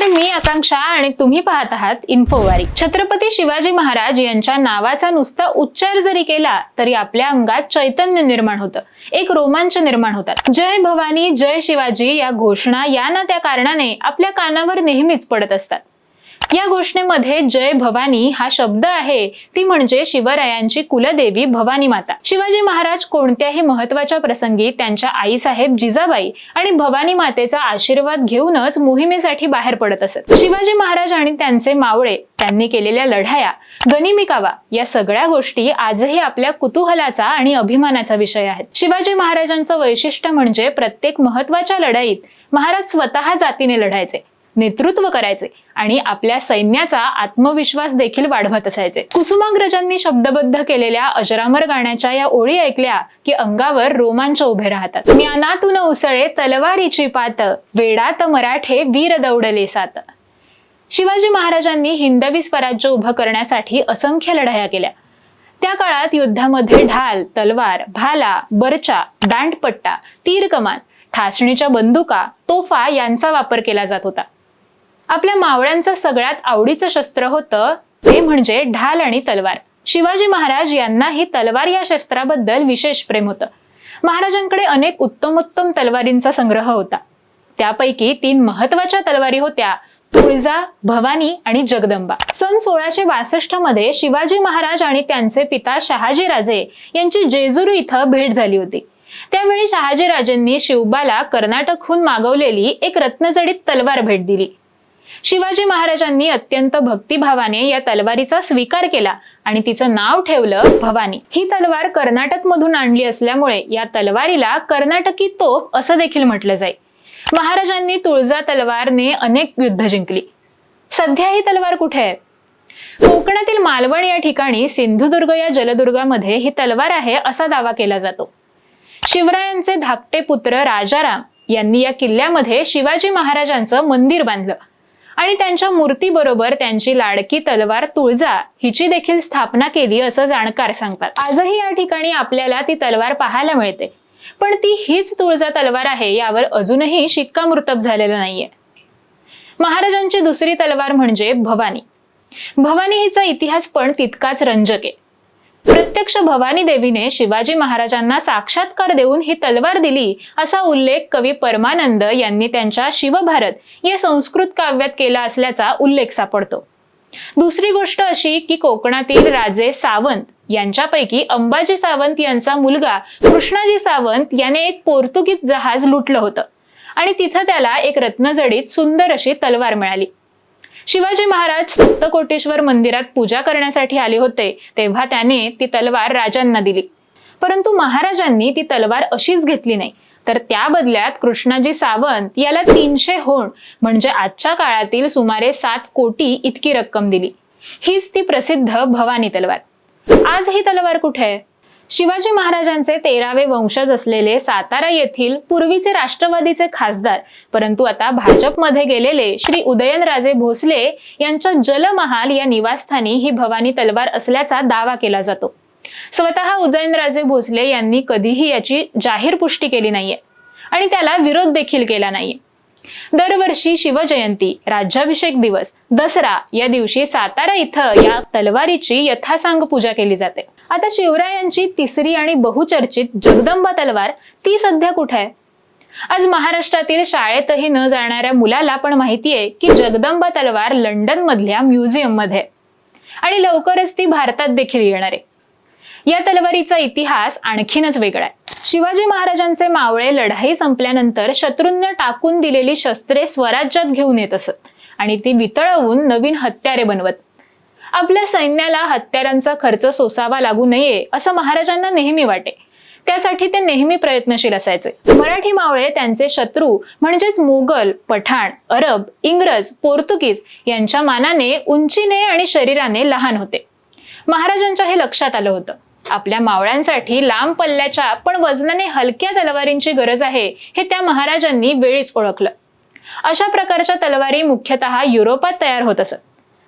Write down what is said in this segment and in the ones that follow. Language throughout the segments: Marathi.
नमस्कार मी आकांक्षा आणि तुम्ही पाहत आहात इन्फोवारी छत्रपती शिवाजी महाराज यांच्या नावाचा नुसता उच्चार जरी केला तरी आपल्या अंगात चैतन्य निर्माण होतं. एक रोमांच निर्माण होतात. जय भवानी जय शिवाजी या घोषणा या ना त्या कारणाने आपल्या कानावर नेहमीच पडत असतात. या घोषणेमध्ये जय भवानी हा शब्द आहे. ती म्हणजे शिवरायांची कुलदेवी भवानी माता. शिवाजी महाराज कोणत्याही महत्त्वाच्या प्रसंगी त्यांच्या आईसाहेब जिजाबाई आणि भवानी मातेचा आशीर्वाद घेऊनच मोहिमेसाठी बाहेर पडत असत. शिवाजी महाराज आणि त्यांचे मावळे त्यांनी केलेल्या लढाया गनिमिकावा या सगळ्या गोष्टी आजही आपल्या कुतूहलाचा आणि अभिमानाचा विषय आहेत. शिवाजी महाराजांचं वैशिष्ट्य म्हणजे प्रत्येक महत्त्वाच्या लढाईत महाराज स्वतः जातीने लढायचे. नेतृत्व करायचे आणि आपल्या सैन्याचा आत्मविश्वास देखील वाढवत असायचे. कुसुमाग्रजांनी शब्दबद्ध केलेल्या अजरामर गाण्याच्या या ओळी ऐकल्या की अंगावर रोमांच उभे राहतात. ज्ञानातून उसळे तलवारीची पात वेडात मराठे वीर दौडले सात. शिवाजी महाराजांनी हिंदवी स्वराज्य उभं करण्यासाठी असंख्य लढाया केल्या. त्या काळात युद्धामध्ये ढाल तलवार भाला बरचा दांडपट्टा तीर कमान ठासणीच्या बंदुका तोफा यांचा वापर केला जात होता. आपल्या मावळ्यांचं सगळ्यात आवडीचं शस्त्र होतं ते म्हणजे ढाल आणि तलवार. शिवाजी महाराज यांनाही तलवार या शस्त्राबद्दल विशेष प्रेम होतं. महाराजांकडे अनेक उत्तमोत्तम तलवारींचा संग्रह होता. त्यापैकी तीन महत्त्वाच्या तलवारी होत्या तुळजा भवानी आणि जगदंबा. सन सोळाशे बासष्टमध्ये शिवाजी महाराज आणि त्यांचे पिता शहाजी राजे यांची जेजुरी इथं भेट झाली होती. त्यावेळी शहाजी राजेंनी शिवबाला कर्नाटकहून मागवलेली एक रत्नजडीत तलवार भेट दिली. शिवाजी महाराजांनी अत्यंत भक्तिभावाने या तलवारीचा स्वीकार केला आणि तिचं नाव ठेवलं भवानी. ही तलवार कर्नाटक मधून आणली असल्यामुळे या तलवारीला कर्नाटकी तोफ असं देखील म्हटलं जाईल महाराजांनी तुळजा तलवारने अनेक युद्ध जिंकली. सध्या ही तलवार कुठे आहे? कोकणातील मालवण या ठिकाणी सिंधुदुर्ग या जलदुर्गामध्ये ही तलवार आहे असा दावा केला जातो. शिवरायांचे धाकटे पुत्र राजाराम यांनी या किल्ल्यामध्ये शिवाजी महाराजांचं मंदिर बांधलं. आणि त्यांच्या मूर्तीबरोबर त्यांची लाडकी तलवार तुळजा हिची देखील स्थापना केली असं जाणकार सांगतात. आजही या ठिकाणी आपल्याला ती तलवार पाहायला मिळते. पण ती हीच तुळजा तलवार आहे यावर अजूनही शिक्कामृतब झालेलं नाहीये. महाराजांची दुसरी तलवार म्हणजे भवानी. भवानी हिचा इतिहास पण तितकाच रंजक आहे. प्रत्यक्ष भवानी देवीने शिवाजी महाराजांना साक्षात्कार देऊन ही तलवार दिली असा उल्लेख कवी परमानंद यांनी त्यांच्या शिवभारत या संस्कृत काव्यात केला असल्याचा उल्लेख सापडतो. दुसरी गोष्ट अशी की कोकणातील राजे सावंत यांच्यापैकी अंबाजी सावंत यांचा मुलगा कृष्णाजी सावंत याने एक पोर्तुगीज जहाज लुटलं होतं. आणि तिथं त्याला एक रत्नजडीत सुंदर अशी तलवार मिळाली. शिवाजी महाराज सप्तकोटेश्वर मंदिरात पूजा करण्यासाठी आले होते तेव्हा त्याने ती तलवार राजांना दिली. परंतु महाराजांनी ती तलवार अशीच घेतली नाही. तर त्या बदल्यात कृष्णाजी सावंत याला तीनशे होण म्हणजे आजच्या काळातील सुमारे सात कोटी इतकी रक्कम दिली. हीच ती प्रसिद्ध भवानी तलवार. आज ही तलवार कुठे आहे? शिवाजी महाराजांचे तेरावे वंशज असलेले सातारा येथील पूर्वीचे राष्ट्रवादीचे खासदार परंतु आता भाजपमध्ये गेलेले श्री उदयनराजे भोसले यांच्या जलमहाल या निवासस्थानी ही भवानी तलवार असल्याचा दावा केला जातो. स्वतः उदयनराजे भोसले यांनी कधीही याची जाहीर पुष्टी केली नाहीये आणि त्याला विरोध देखील केला नाहीये. दरवर्षी शिवजयंती राज्याभिषेक दिवस दसरा या दिवशी सातारा इथं या तलवारीची यथासांग पूजा केली जाते. आता शिवरायांची तिसरी आणि बहुचर्चित जगदंबा तलवार ती सध्या कुठे आहे? आज महाराष्ट्रातील शाळेतही न जाणाऱ्या मुलाला पण माहिती आहे की जगदंबा तलवार लंडन मधल्या म्युझियममध्ये आणि लवकरच ती भारतात देखील येणार आहे. या तलवारीचा इतिहास आणखीनच वेगळा आहे. शिवाजी महाराजांचे मावळे लढाई संपल्यानंतर शत्रूंना टाकून दिलेली शस्त्रे स्वराज्यात घेऊन येत असत आणि ती वितळवून नवीन हत्यारे बनवत. आपल्या सैन्याला हत्यारांचा खर्च सोसावा लागू नये असं महाराजांना नेहमी वाटे. त्यासाठी ते नेहमी प्रयत्नशील असायचे. मराठी मावळे त्यांचे शत्रू म्हणजेच मोगल पठाण अरब इंग्रज पोर्तुगीज यांच्या मानाने उंचीने आणि शरीराने लहान होते. महाराजांच्या हे लक्षात आलं होतं. आपल्या मावळ्यांसाठी लांब पल्ल्याच्या पण वजनाने हलक्या तलवारींची गरज आहे हे त्या महाराजांनी वेळीच ओळखलं. अशा प्रकारच्या तलवारी मुख्यतः युरोपात तयार होत असत.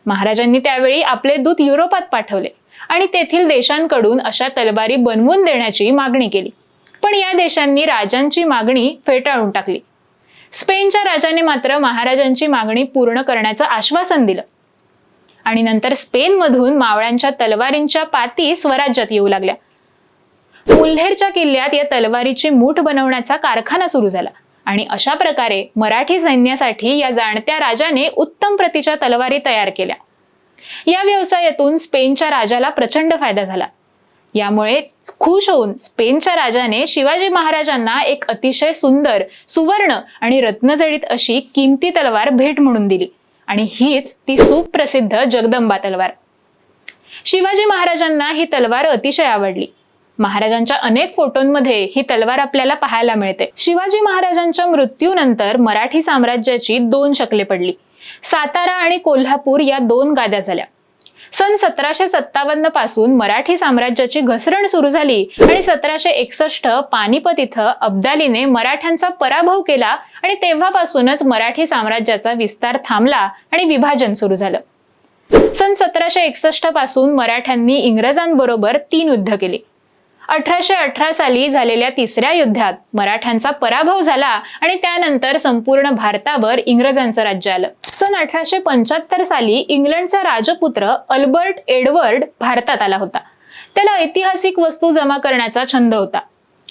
महाराजांनी त्यावेळी आपले दूत युरोपात पाठवले आणि तेथील देशांकडून अशा तलवारी बनवून देण्याची मागणी केली. पण या देशांनी राजांची मागणी फेटाळून टाकली. स्पेनच्या राजाने मात्र महाराजांची मागणी पूर्ण करण्याचं आश्वासन दिलं. आणि नंतर स्पेनमधून मावळ्यांच्या तलवारींच्या पाती स्वराज्यात येऊ लागल्या. मुल्हेरच्या किल्ल्यात या तलवारीची मूठ बनवण्याचा कारखाना सुरू झाला आणि अशा प्रकारे मराठी सैन्यासाठी या जाणत्या राजाने उत्तम प्रतीच्या तलवारी तयार केल्या. या व्यवसायातून स्पेनच्या राजाला प्रचंड फायदा झाला. यामुळे खुश होऊन स्पेनच्या राजाने शिवाजी महाराजांना एक अतिशय सुंदर सुवर्ण आणि रत्नजडित अशी किमती तलवार भेट म्हणून दिली. आणि हीच ती सुप्रसिद्ध जगदंबा तलवार. शिवाजी महाराजांना ही तलवार अतिशय आवडली. महाराजांच्या अनेक फोटोंमध्ये ही तलवार आपल्याला पाहायला मिळते. शिवाजी महाराजांच्या मृत्यूनंतर मराठी साम्राज्याची दोन शकले पडली. सातारा आणि कोल्हापूर या दोन गाद्या झाल्या. सन सतराशे सत्तावन्नपासून मराठी साम्राज्याची घसरण सुरू झाली आणि सतराशे एकसष्ट पानिपत इथं अब्दालीने मराठ्यांचा पराभव केला आणि तेव्हापासूनच मराठी साम्राज्याचा विस्तार थांबला आणि विभाजन सुरू झालं. सन सतराशे एकसष्टपासून मराठ्यांनी इंग्रजांबरोबर तीन युद्ध केली. अठराशे अठरा साली झालेल्या तिसऱ्या युद्धात मराठ्यांचा पराभव झाला आणि त्यानंतर संपूर्ण भारतावर इंग्रजांचं राज्य आलं. सन अठराशे पंच्याहत्तर साली इंग्लंडचा राजपुत्र अल्बर्ट एडवर्ड भारतात आला होता. त्याला ऐतिहासिक वस्तू जमा करण्याचा छंद होता.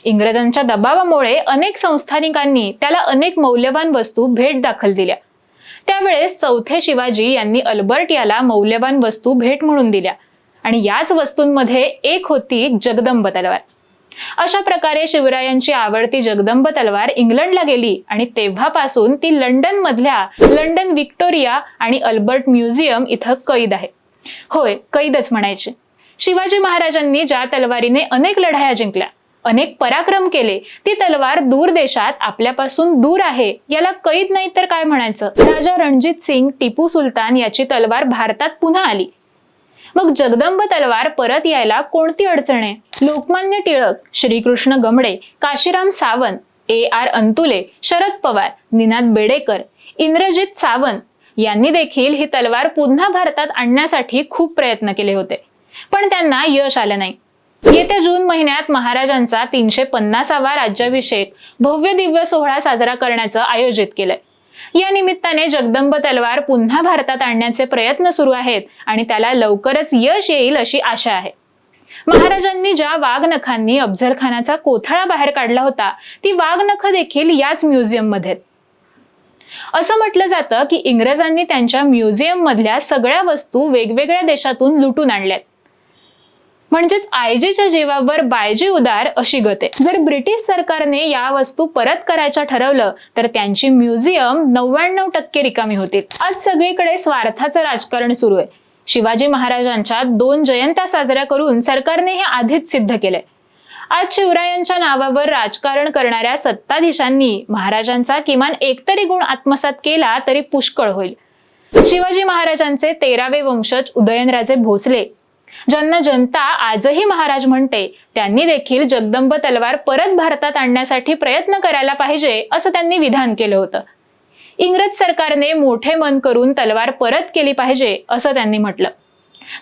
इंग्रजांच्या दबावामुळे अनेक संस्थानिकांनी त्याला अनेक मौल्यवान वस्तू भेट दाखल दिल्या. त्यावेळेस चौथे शिवाजी यांनी अल्बर्ट याला मौल्यवान वस्तू भेट म्हणून दिल्या. आणि याच वस्तूंमध्ये एक होती जगदंब तलवार. अशा प्रकारे शिवरायांची आवडती जगदंब तलवार इंग्लंडला गेली आणि तेव्हापासून ती लंडन मधल्या लंडन विक्टोरिया आणि अल्बर्ट म्युझियम इथं कैद आहे. होय कैदच म्हणायचे. शिवाजी महाराजांनी ज्या तलवारीने अनेक लढाया जिंकल्या अनेक पराक्रम केले ती तलवार दूर देशात आपल्यापासून दूर आहे याला कैद नाही तर काय म्हणायचं? राजा रणजित सिंग टिपू सुलतान याची तलवार भारतात पुन्हा आली. मग जगदंब तलवार परत यायला कोणती अडचण आहे? लोकमान्य टिळक श्रीकृष्ण गमडे काशीराम सावंत ए आर अंतुले शरद पवार निनाद बेडेकर इंद्रजित सावंत यांनी देखील ही तलवार पुन्हा भारतात आणण्यासाठी खूप प्रयत्न केले होते. पण त्यांना यश आलं नाही. येत्या जून महिन्यात महाराजांचा तीनशे पन्नासावा राज्याभिषेक भव्य दिव्य सोहळा साजरा करण्याचं आयोजित केलंय. या निमित्ताने जगदंब तलवार पुन्हा भारतात आणण्याचे प्रयत्न सुरू आहेत आणि त्याला लवकरच यश येईल अशी आशा आहे. महाराजांनी ज्या वाघनखांनी अफझलखानाचा कोथळा बाहेर काढला होता ती वाघनख देखील याच म्युझियममध्ये असं म्हटलं जातं की इंग्रजांनी त्यांच्या म्युझियम मधल्या सगळ्या वस्तू वेगवेगळ्या देशातून लुटून आणल्यात. म्हणजेच आयजीच्या जीवावर बायजी उदार अशी गते. जर ब्रिटिश सरकारने या वस्तू परत करायचं ठरवलं तर त्यांची म्युझियम नव्याण्णव टक्के रिकामी होतील. आज सगळीकडे स्वार्थाचं राजकारण सुरू आहे. शिवाजी महाराजांच्या दोन जयंत्या साजऱ्या करून सरकारने हे आधीच सिद्ध केलंय. आज शिवरायांच्या नावावर राजकारण करणाऱ्या सत्ताधीशांनी महाराजांचा किमान एकतरी गुण आत्मसात केला तरी पुष्कळ होईल. शिवाजी महाराजांचे तेरावे वंशज उदयनराजे भोसले ज्यांना जनता आजही महाराज म्हणते त्यांनी देखील जगदंब तलवार परत भारतात आणण्यासाठी प्रयत्न करायला पाहिजे असं त्यांनी विधान केलं होतं. इंग्रज सरकारने मोठे मन करून तलवार परत केली पाहिजे असं त्यांनी म्हटलं.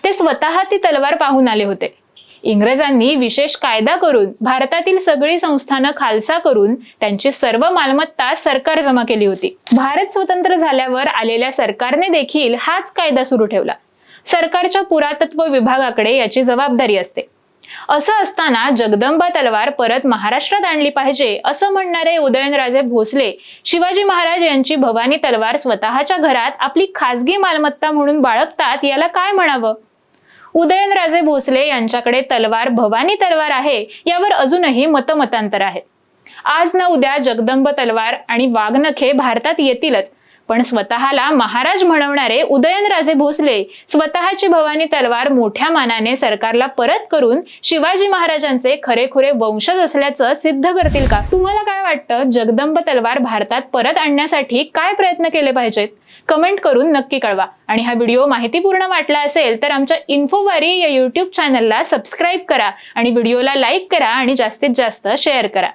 ते स्वतः ती तलवार पाहून आले होते. इंग्रजांनी विशेष कायदा करून भारतातील सगळी संस्थानं खालसा करून त्यांची सर्व मालमत्ता सरकार जमा केली होती. भारत स्वतंत्र झाल्यावर आलेल्या सरकारने देखील हाच कायदा सुरू ठेवला. सरकारच्या पुरातत्व विभागाकडे याची जबाबदारी असते. असं असताना जगदंबा तलवार परत महाराष्ट्रात आणली पाहिजे असं म्हणणारे उदयनराजे भोसले शिवाजी महाराज यांची भवानी तलवार स्वतःच्या घरात आपली खासगी मालमत्ता म्हणून बाळगतात याला काय म्हणावं? उदयनराजे भोसले यांच्याकडे तलवार भवानी तलवार आहे यावर अजूनही मतमतांतर आहेत आज ना उद्या जगदंब तलवार आणि वाघनखे भारतात येतीलच पण स्वतःला महाराज म्हणवणारे उदयनराजे भोसले स्वतःची भवानी तलवार मोठ्या मानाने सरकारला परत करून शिवाजी महाराजांचे खरेखुरे वंशज असल्याचं सिद्ध करतील का? तुम्हाला काय वाटतं? जगदंब तलवार भारतात परत आणण्यासाठी काय प्रयत्न केले पाहिजेत? कमेंट करून नक्की कळवा. आणि हा व्हिडिओ माहितीपूर्ण वाटला असेल तर आमच्या इन्फोवारी या यूट्यूब चॅनलला सबस्क्राईब करा आणि व्हिडिओला लाईक करा आणि जास्तीत जास्त शेअर करा.